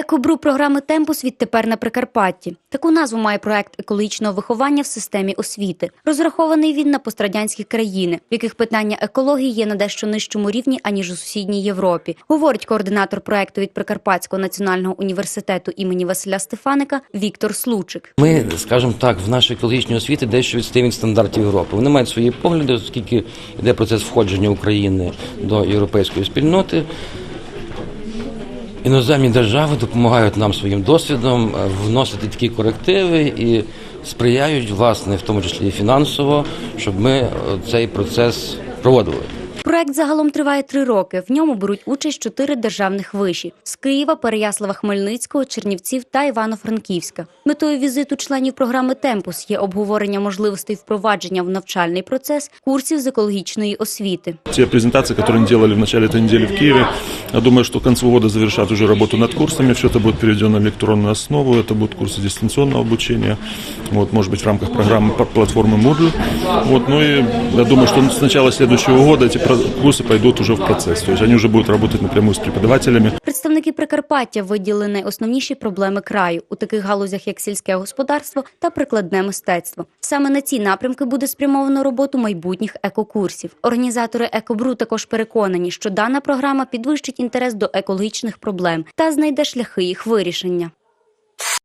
Екобру програми Темпус відтепер на Прикарпатті. Таку назву має проект екологічного виховання в системі освіти. Розрахований він на пострадянські країни, в яких питання екології є на дещо нижчому рівні аніж у сусідній Європі, говорить координатор проекту від Прикарпатського національного університету імені Василя Стефаника Віктор Случик. Ми, скажімо так, в нашій екологічній освіті дещо відстаємо від стандартів Європи. Вони мають свої погляди, оскільки йде процес входження України до європейської спільноти. Іноземні держави допомагають нам своїм досвідом е, вносити такі корективи і сприяють, власне, в тому числі і фінансово, щоб ми е, цей процес проводили. Проект загалом триває три роки. В ньому беруть участь чотири державних виші з Києва, Переяслава Хмельницького, Чернівців та Івано-Франківська. Метою візиту членів програми Темпус є обговорення можливостей впровадження в навчальний процес курсів з екологічної освіти. Те презентации, которые они делали в начале этой недели в Киеве, я думаю, что к концу года завершат уже работу над курсами. Все это будет переведено на электронную основу. Это будут курсы дистанционного обучения. Вот, может быть, в рамках программы по- платформы Moodle. Вот, ну и я думаю, что с начала следующего года эти про- курсы пойдут уже в процесс. То есть они уже будут работать напрямую с преподавателями. Представники Прикарпаття виділили найосновніші проблеми краю у таких галузях, як сільське господарство та прикладне мистецтво. Саме на ці напрямки буде спрямовано роботу майбутніх екокурсів. Організатори екобру також переконані, що дана програма підвищить інтерес до екологічних проблем та знайде шляхи їх вирішення.